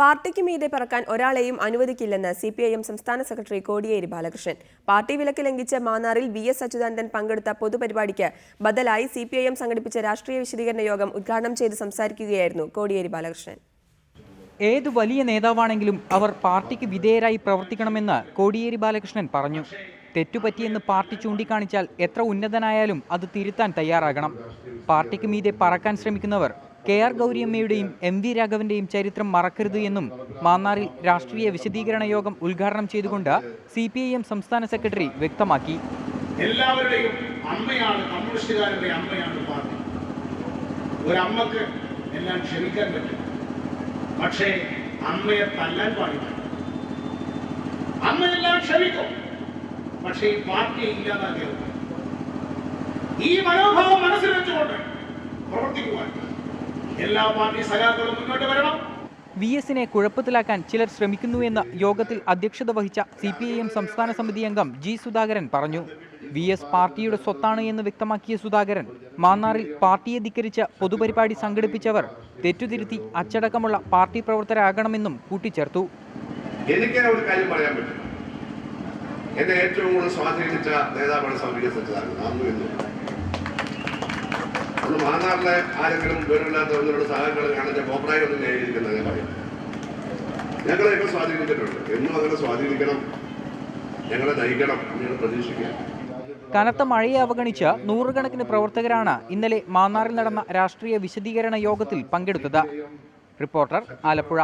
പാർട്ടിക്ക് മീതെ പറക്കാൻ ഒരാളെയും അനുവദിക്കില്ലെന്ന് സി പി ഐ എം സംസ്ഥാന സെക്രട്ടറി കോടിയേരി ബാലകൃഷ്ണൻ. പാർട്ടി വിലക്ക് ലംഘിച്ച് മാന്നാറിൽ വി എസ് അച്യുതാനന്ദൻ പങ്കെടുത്ത പൊതുപരിപാടിക്ക് ബദലായി സി പി ഐ എം സംഘടിപ്പിച്ച രാഷ്ട്രീയ വിശദീകരണ യോഗം ഉദ്ഘാടനം ചെയ്ത് സംസാരിക്കുകയായിരുന്നു കോടിയേരി ബാലകൃഷ്ണൻ. ഏത് വലിയ നേതാവാണെങ്കിലും അവർ പാർട്ടിക്ക് വിധേയരായി പ്രവർത്തിക്കണമെന്ന് കോടിയേരി ബാലകൃഷ്ണൻ പറഞ്ഞു. തെറ്റുപറ്റിയെന്ന് പാർട്ടി ചൂണ്ടിക്കാണിച്ചാൽ എത്ര ഉന്നതനായാലും അത് തിരുത്താൻ തയ്യാറാകണം. പാർട്ടിക്ക് മീതെ പറക്കാൻ ശ്രമിക്കുന്നവർ കെ ആർ ഗൗരിയമ്മയുടെയും എം വി രാഘവന്റെയും ചരിത്രം മറക്കരുത് എന്നും മാന്നാറിൽ രാഷ്ട്രീയ വിശദീകരണ യോഗം ഉദ്ഘാടനം ചെയ്തുകൊണ്ട് സി പി ഐ എം സംസ്ഥാന സെക്രട്ടറി വ്യക്തമാക്കി. എല്ലാവരുടെയും അമ്മയാണ് കമ്മ്യൂണിസ്റ്റുകാരുടെ അമ്മയാണ് പാർട്ടി. ഒരമ്മക്ക് എല്ലാം ക്ഷമിക്കാൻ പറ്റും. പക്ഷേ അമ്മയെ തല്ലാൻ പാടില്ല. അമ്മയെല്ലാം ക്ഷമിക്കും. പക്ഷേ ഈ പാർട്ടി ഇല്ലാതാക്കരുത് ഈ മനോഭാവം മനസ്സിൽ വെച്ചുകൊണ്ട് എല്ലാ പാർട്ടി സഖാക്കളും മുന്നോട്ട് വരണം. വി എസിനെ കുഴപ്പത്തിലാക്കാൻ ചിലർ ശ്രമിക്കുന്നുവെന്ന് യോഗത്തിൽ അധ്യക്ഷത വഹിച്ച സി പി ഐ എം സംസ്ഥാന സമിതി അംഗം ജി സുധാകരൻ പറഞ്ഞു. വി എസ് പാർട്ടിയുടെ സ്വത്താണ് എന്ന് വ്യക്തമാക്കിയ സുധാകരൻ മാന്നാറിൽ പാർട്ടിയെ ധിക്കരിച്ച് പൊതുപരിപാടി സംഘടിപ്പിച്ചവർ തെറ്റുതിരുത്തി അച്ചടക്കമുള്ള പാർട്ടി പ്രവർത്തകരാകണമെന്നും കൂട്ടിച്ചേർത്തു. എനിക്ക് ഒരു കാര്യം പറയാൻ പറ്റും. എന്നെ ഏറ്റവും കൂടുതൽ സ്വാധീനിച്ച നേതാവാണ് അന്നും മാന്നാറിലെ ആരെങ്കിലും ഒന്നിനോട് സഹായങ്ങൾ കാണാൻ കോപ്രായി ഒന്നും എഴുതിയിരിക്കുന്നത് ഞാൻ പറയും. ഞങ്ങളെയൊക്കെ സ്വാധീനിച്ചിട്ടുണ്ട്. എന്നും അങ്ങനെ സ്വാധീനിക്കണം. ഞങ്ങളെ നയിക്കണം ഞങ്ങൾ പ്രതീക്ഷിക്കുക കനത്ത മഴയെ അവഗണിച്ച് നൂറുകണക്കിന് പ്രവർത്തകരാണ് ഇന്നലെ മാന്നാറിൽ നടന്ന രാഷ്ട്രീയ വിശദീകരണ യോഗത്തിൽ പങ്കെടുത്തത്. റിപ്പോർട്ടർ ആലപ്പുഴ.